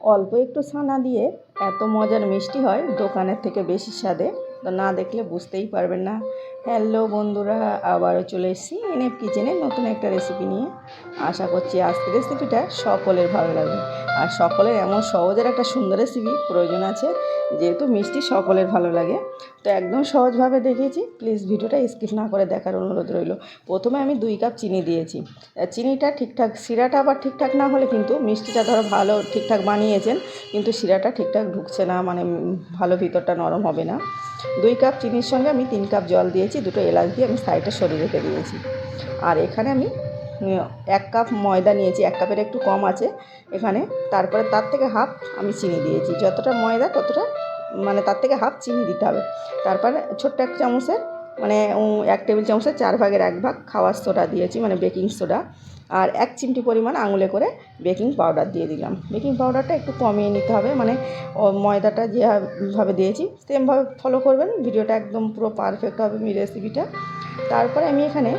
অল্প একটু ছানা দিয়ে এত মজার মিষ্টি হয়, দোকানের থেকে বেশি স্বাদে। তো না দেখলে বুঝতেই পারবেন না। হ্যালো বন্ধুরা, আবারও চলে এসেছি এনএফ কিচেনে নতুন একটা রেসিপি নিয়ে। আশা করছি আজকের রেসিপিটা সকলের ভালো লাগবে। আর সকলের এমন সহজের একটা সুন্দর রেসিপি প্রয়োজন আছে, যেহেতু মিষ্টি সকলের ভালো লাগে। তো একদম সহজভাবে দেখিয়েছি প্লিজ ভিডিওটা স্কিপ না করে দেখার অনুরোধ রইল। প্রথমে আমি দুই কাপ চিনি দিয়েছি। চিনিটা ঠিকঠাক, শিরাটা আবার ঠিকঠাক না হলে কিন্তু মিষ্টিটা ধরো ভালো ঠিকঠাক বানিয়েছেন, কিন্তু শিরাটা ঠিকঠাক ঢুকছে না মানে ভালো ভিতরটা নরম হবে না। দুই কাপ চিনির সঙ্গে আমি তিন কাপ জল দিয়েছি, দুটো এলাচ দিয়ে আমি সাইডে সরিয়ে রেখে দিয়েছি। আর এখানে আমি এক কাপ ময়দা নিয়েছি, এক কাপের একটু কম আছে। এখানে তারপরে তার থেকে হাফ আমি চিনি দিয়েছি। যতটা ময়দা ততটা মানে তার থেকে হাফ চিনি দিতে হবে। তারপরে ছোট্ট এক চামচের মানে এক টেবিল চামচের চার ভাগের এক ভাগ খাওয়ার সোডা দিয়েছি মানে বেকিং সোডা। আর এক চিমটি পরিমাণ আঙুলে করে বেকিং পাউডার দিয়ে দিলাম। বেকিং পাউডারটা একটু কমিয়ে নিতে হবে মানে ময়দাটা যেভাবে দিয়েছি সেমভাবে ফলো করবেন, ভিডিওটা একদম পুরো পারফেক্ট হবে রেসিপিটা তারপরে আমি এখানে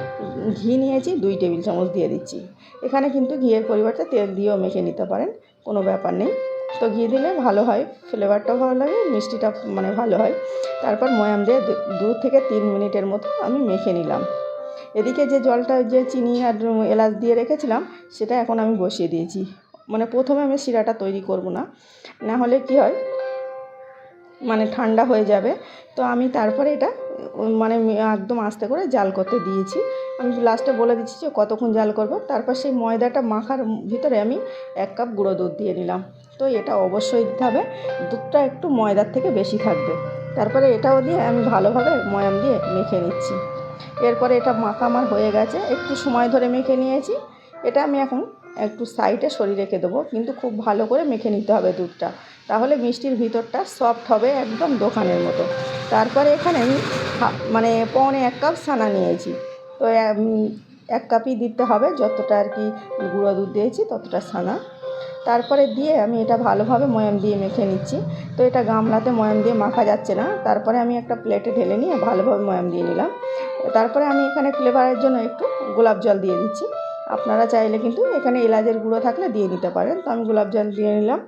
ঘি নিয়েছি, দুই টেবিল চামচ দিয়ে দিচ্ছি। এখানে কিন্তু ঘিয়ের পরিবর্তে তেল দিয়েও মেখে নিতে পারেন, কোনো ব্যাপার নেই। তো ঘি দিলে ভালো হয় ফ্লেভারটাও ভালো লাগে, মিষ্টিটা মানে ভালো হয়। তারপর ময়াম দিয়ে দু থেকে তিন মিনিটের মতো আমি মেখে নিলাম। এদিকে যে জলটা, যে চিনি আর এলাচ দিয়ে রেখেছিলাম, সেটা এখন আমি বসিয়ে দিয়েছি। মানে প্রথমে আমি শিরাটা তৈরি করব না না হলে কি হয় মানে ঠান্ডা হয়ে যাবে। তো আমি তারপরে এটা মানে একদম আস্তে করে জাল করতে দিয়েছি। আমি লাস্টে বলে দিচ্ছি যে কতক্ষণ জাল করব, তারপর সেই ময়দাটা মাখার ভিতরে আমি এক কাপ গুঁড়ো দুধ দিয়ে নিলাম। তো এটা অবশ্যই দিতে হবে, দুধটা একটু ময়দার থেকে বেশি থাকবে। তারপরে এটাও দিয়ে আমি ভালোভাবে ময়াম দিয়ে মেখে নিচ্ছি। এরপরে এটা মাখা আমার হয়ে গেছে। একটু সময় ধরে মেখে নিয়েছি। এটা আমি এখন একটু সাইডে সরিয়ে রেখে দেবো। কিন্তু খুব ভালো করে মেখে নিতে হবে দুধটা। তাহলে মিষ্টির ভিতরটা সফট হবে একদম দোকানের মতো। তারপরে এখানে আমি মানে পৌনে এক কাপ ছানা নিয়েছি। তো এক কাপই দিতে হবে। যতটা আর কি গুঁড়ো দুধ দিয়েছি, ততটা ছানা। তারপরে দিয়ে আমি এটা ভালোভাবে ময়াম দিয়ে মেখে নিচ্ছি। তো এটা গামলাতে ময়াম দিয়ে মাখা যাচ্ছে না। তারপরে আমি একটা প্লেটে ঢেলে নিয়ে ভালোভাবে ময়াম দিয়ে নিলাম। তারপরে আমি এখানে ফ্লেভারের জন্য একটু গোলাপ জল দিয়ে দিচ্ছি। আপনারা চাইলে কিন্তু এখানে এলাচের গুঁড়ো থাকলে দিয়ে নিতে পারেন। তো আমি গোলাপ জল দিয়ে নিলাম।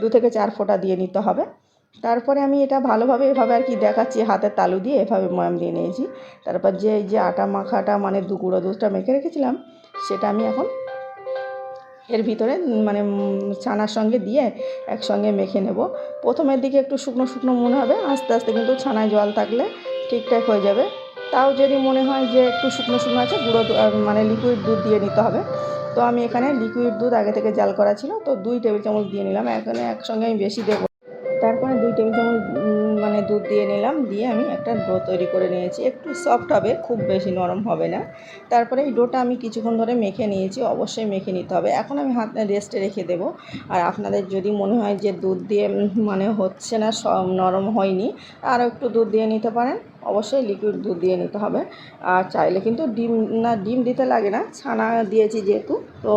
দু থেকে চার ফোঁটা দিয়ে নিতে হবে। তারপরে আমি এটা ভালোভাবে এভাবে আর কি দেখাচ্ছি, হাতের তালু দিয়ে এভাবে ময়াম দিয়ে নিয়েছি। তারপর যে, এই যে আটা মাখাটা মানে দু গুঁড়ো দুধটা মেখে রেখেছিলাম, সেটা আমি এখন এর ভিতরে মানে ছানার সঙ্গে দিয়ে একসঙ্গে মেখে নেব। প্রথমের দিকে একটু শুকনো শুকনো মনে হবে, আস্তে আস্তে কিন্তু ছানায় জল থাকলে ঠিকঠাক হয়ে যাবে। তাও যদি মনে হয় যে একটু শুকনো শুকনো আছে, গুঁড়ো মানে লিকুইড দুধ দিয়ে নিতে হবে। তো আমি এখানে লিকুইড দুধ আগে থেকে জাল করা ছিল, তো দুই টেবিল চামচ দিয়ে নিলাম। এখানে একসঙ্গে আমি বেশি দেবো তারপরে দুই টেবিল চামচ মানে দুধ দিয়ে নিলাম, দিয়ে আমি একটা ডো তৈরি করে নিয়েছি। একটু সফট হবে, খুব বেশি নরম হবে না। তারপরে এই ডোটা আমি কিছুক্ষণ ধরে মেখে নিয়েছি, অবশ্যই মেখে নিতে হবে। এখন আমি হাত রেস্টে রেখে দেবো। আর আপনাদের যদি মনে হয় যে দুধ দিয়ে মানে হচ্ছে না নরম হয়নি, আরও একটু দুধ দিয়ে নিতে পারেন। অবশ্যই লিকুইড দুধ দিয়ে নিতে হবে। আর চাইলে কিন্তু ডিম, না, ডিম দিতে লাগে না। ছানা দিয়েছি যেহেতু, তো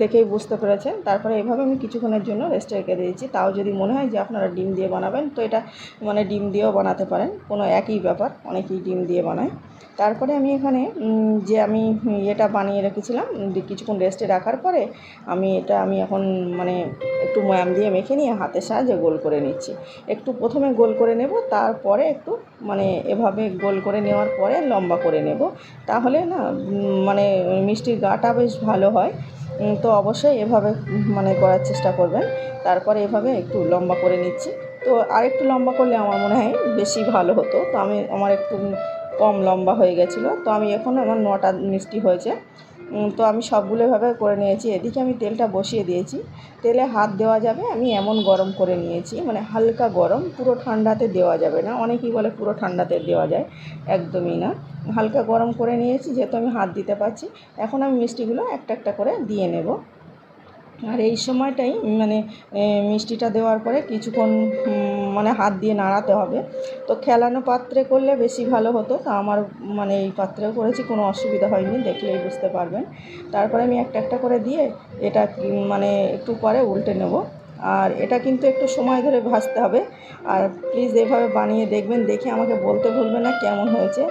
দেখেই বুঝতে পেরেছেন। তারপরে এভাবে আমি কিছুক্ষণের জন্য রেস্টে রেখে দিয়েছি। তাও যদি মনে হয় যে আপনারা ডিম দিয়ে বানাবেন, তো এটা মানে ডিম দিয়েও বানাতে পারেন। কোনো একই ব্যাপার, অনেকেই ডিম দিয়ে বানায়। তারপরে আমি এখানে যে আমি এটা বানিয়ে রেখেছিলাম কিছুক্ষণ রেস্টে রাখার পরে আমি এটা আমি এখন মানে একটু ময়াম দিয়ে মেখে নিয়ে হাতের সাহায্যে গোল করে নিচ্ছি। একটু প্রথমে গোল করে নেব, তারপরে একটু মানে এভাবে গোল করে নেওয়ার পরে লম্বা করে নেব। তাহলে না মানে মিষ্টির গাটা বেশ ভালো হয়। তো অবশ্যই এভাবে মানে করার চেষ্টা করবেন। তারপরে এভাবে একটু লম্বা করে নিচ্ছি। তো আর একটু লম্বা করলে আমার মনে হয় বেশি ভালো হতো। তো আমি, আমার একটু কম লম্বা হয়ে গেছিল। তো আমি এখন আমার নটা মিষ্টি হয়েছে। তো আমি সবগুলো এভাবে করে নিয়েছি। এদিকে আমি তেলটা বসিয়ে দিয়েছি। তেলে হাত দেওয়া যাবে, আমি এমন গরম করে নিয়েছি মানে হালকা গরম, পুরো ঠান্ডাতে দেওয়া যাবে না। অনেকেই বলে পুরো ঠান্ডাতে দেওয়া যায়, একদমই না। হালকা গরম করে নিয়েছি, যেহেতু আমি হাত দিতে পারছি। এখন আমি মিষ্টিগুলো একটা একটা করে দিয়ে নেব। আর এই সময়টাই মানে মিষ্টিটা দেওয়ার পরে কিছুক্ষণ মানে হাত দিয়ে নাড়াতে হবে। তো খেলানো পাত্রে করলে বেশি ভালো হতো। তা আমার মানে এই পাত্রেও করেছি, কোনো অসুবিধা হয়নি, দেখলেই বুঝতে পারবেন। তারপরে আমি একটা একটা করে দিয়ে এটা মানে একটু পরে উল্টে নেব। আর এটা কিন্তু একটু সময় ধরে ভাজতে হবে। আর প্লিজ এভাবে বানিয়ে দেখবেন, দেখে আমাকে বলতে ভুলবে না কেমন হয়েছে।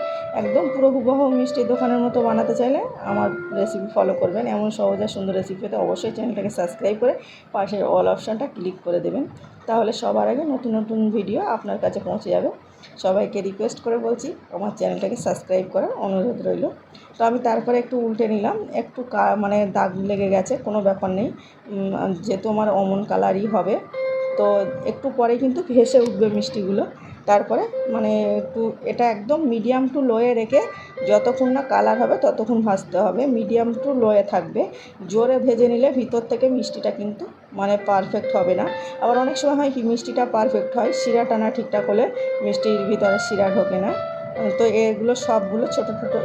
একদম পুরো হুবহ মিষ্টির দোকানের মতো বানাতে চাইলে আমার রেসিপি ফলো করবেন। এমন সহজ আর সুন্দর রেসিপি পেতে অবশ্যই চ্যানেলটাকে সাবস্ক্রাইব করে পাশের অল অপশানটা ক্লিক করে দেবেন। তাহলে সবার আগে নতুন নতুন ভিডিও আপনার কাছে পৌঁছে যাবে। সবাইকে রিকোয়েস্ট করে বলছি, আমার চ্যানেলটাকে সাবস্ক্রাইব করার অনুরোধ রইল। তো আমি তারপরে একটু উল্টে নিলাম, একটু মানে দাগ লেগে গেছে, কোনো ব্যাপার নেই। যেহেতু আমার অমন কালারই হবে, তো একটু পরে কিন্তু ভেসে উঠবে মিষ্টিগুলো। তারপরে মানে একটু, এটা একদম মিডিয়াম টু লোয়ে রেখে যতক্ষণ না কালার হবে, ততক্ষণ ভাজতে হবে। মিডিয়াম টু লোয়ে থাকবে। জোরে ভেজে নিলে ভিতর থেকে মিষ্টিটা কিন্তু মানে পারফেক্ট হবে না। আবার অনেক সময় হয় কি, মিষ্টিটা পারফেক্ট হয়, শিরা টানা ঠিকঠাক হলে মিষ্টির ভিতরে শিরা ঢোকে না। তো এগুলো সবগুলো ছোটো ছোটো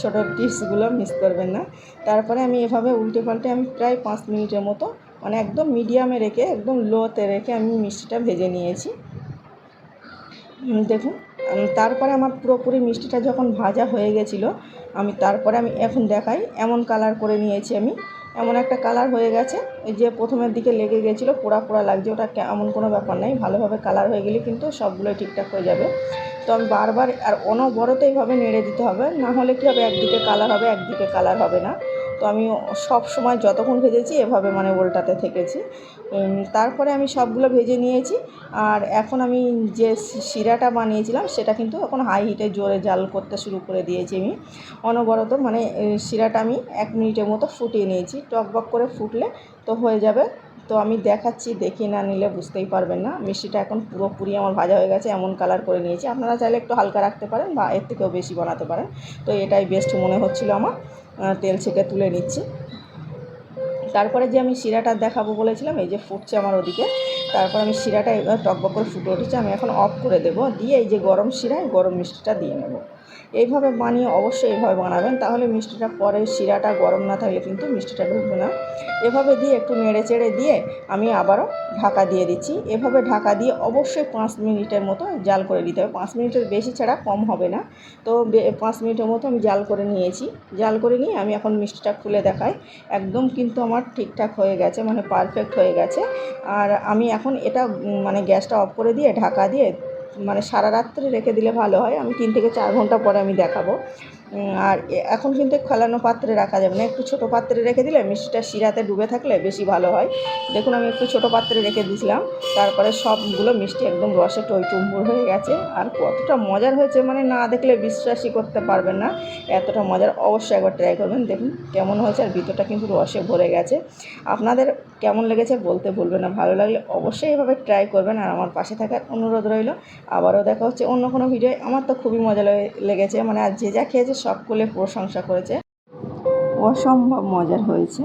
ছোটো টিপসগুলো মিস করবেন না। তারপরে আমি এভাবে উল্টে পাল্টে আমি প্রায় পাঁচ মিনিটের মতো মানে একদম মিডিয়ামে রেখে, একদম লোতে রেখে আমি মিষ্টিটা ভেজে নিয়েছি। দেখুন তারপরে আমার পুরোপুরি মিষ্টিটা যখন ভাজা হয়ে গেছিল, আমি তারপরে আমি এখন দেখাই, এমন কালার করে নিয়েছি আমি। এমন একটা কালার হয়ে গেছে যে প্রথমের দিকে লেগে গেছিল, পোড়া পোড়া লাগছে, ওটা এমন কোনো ব্যাপার নাই, ভালোভাবে কালার হয়ে গেলে কিন্তু সবগুলোই ঠিকঠাক হয়ে যাবে। তো আমি বারবার, আর অনবরত এইভাবে নেড়ে দিতে হবে, না হলে কী হবে, একদিকে কালার হবে, একদিকে কালার হবে না। তো আমি সব সময় যতক্ষণ ভেজেছি এভাবে মানে উল্টাতে থেকেছি। তারপরে আমি সবগুলো ভেজে নিয়েছি। আর এখন আমি যে শিরাটা বানিয়েছিলাম, সেটা কিন্তু এখন হাই হিটে জোরে জাল করতে শুরু করে দিয়েছি আমি। অনবরত মানে শিরাটা আমি এক মিনিটের মতো ফুটিয়ে নিয়েছি। টক টকবক করে ফুটলে তো হয়ে যাবে। তো আমি দেখাচ্ছি দেখিয়ে না নিলে বুঝতেই পারবেন না। মিষ্টিটা এখন পুরোপুরি আমার ভাজা হয়ে গেছে, এমন কালার করে নিয়েছি। আপনারা চাইলে একটু হালকা রাখতে পারেন বা এর থেকেও বেশি বানাতে পারেন। তো এটাই বেস্ট মনে হচ্ছিল আমার। তেল ছেঁকে তুলে নিচ্ছি। তারপরে যে আমি শিরাটা দেখাবো বলেছিলাম, এই যে ফুটছে আমার ওদিকে, তারপর আমি শিরাটা টকবক করে ফুটে উঠেছে, আমি এখন অফ করে দেবো। দিয়ে এই যে গরম শিরায় গরম মিষ্টিটা দিয়ে নেব। এইভাবে বানিয়ে অবশ্যই এইভাবে বানাবেন। তাহলে মিষ্টিটা পরে শিরাটা গরম না থাকলে কিন্তু মিষ্টিটা ঢুকবে না। এভাবে দিয়ে একটু নেড়ে চেড়ে দিয়ে আমি আবারও ঢাকা দিয়ে দিচ্ছি। এভাবে ঢাকা দিয়ে অবশ্যই পাঁচ মিনিটের মতো জাল করে দিতে হবে। পাঁচ মিনিটের বেশি ছাড়া কম হবে না। তো পাঁচ মিনিটের মতো আমি জাল করে নিয়েছি। জাল করে নিয়ে আমি এখন মিষ্টিটা খুলে দেখাই। একদম কিন্তু আমার ঠিকঠাক হয়ে গেছে মানে পারফেক্ট হয়ে গেছে। আর আমি এখন এটা মানে গ্যাসটা অফ করে দিয়ে ঢাকা দিয়ে মানে সারা রাত্রে রেখে দিলে ভালো হয়। আমি তিন থেকে চার ঘণ্টা পরে আমি দেখাবো। আর এখন কিন্তু খেলানো পাত্রে রাখা যাবে না। একটু ছোটো পাত্রে রেখে দিলে মিষ্টিটা শিরাতে ডুবে থাকলে বেশি ভালো হয়। দেখুন, আমি একটু ছোটো পাত্রে রেখে দিয়েছিলাম। তারপরে সবগুলো মিষ্টি একদম রসে টইটুম্বুর হয়ে গেছে। আর কতটা মজার হয়েছে মানে না দেখলে বিশ্বাসই করতে পারবেন না। এতটা মজার অবশ্যই একবার ট্রাই করবেন। দেখুন, কেমন হয়েছে আর ভিতরটা কিন্তু রসে ভরে গেছে। আপনাদের কেমন লেগেছে বলতে ভুলবেন না। ভালো লাগলে অবশ্যই এভাবে ট্রাই করবেন। আর আমার পাশে থাকার অনুরোধ রইল। আবারও দেখা হচ্ছে অন্য কোনো ভিডিও আমার তো খুবই মজা লেগেছে। মানে আর যে যা খেয়েছে সকলে প্রশংসা করেছে। অসম্ভব মজার হয়েছে।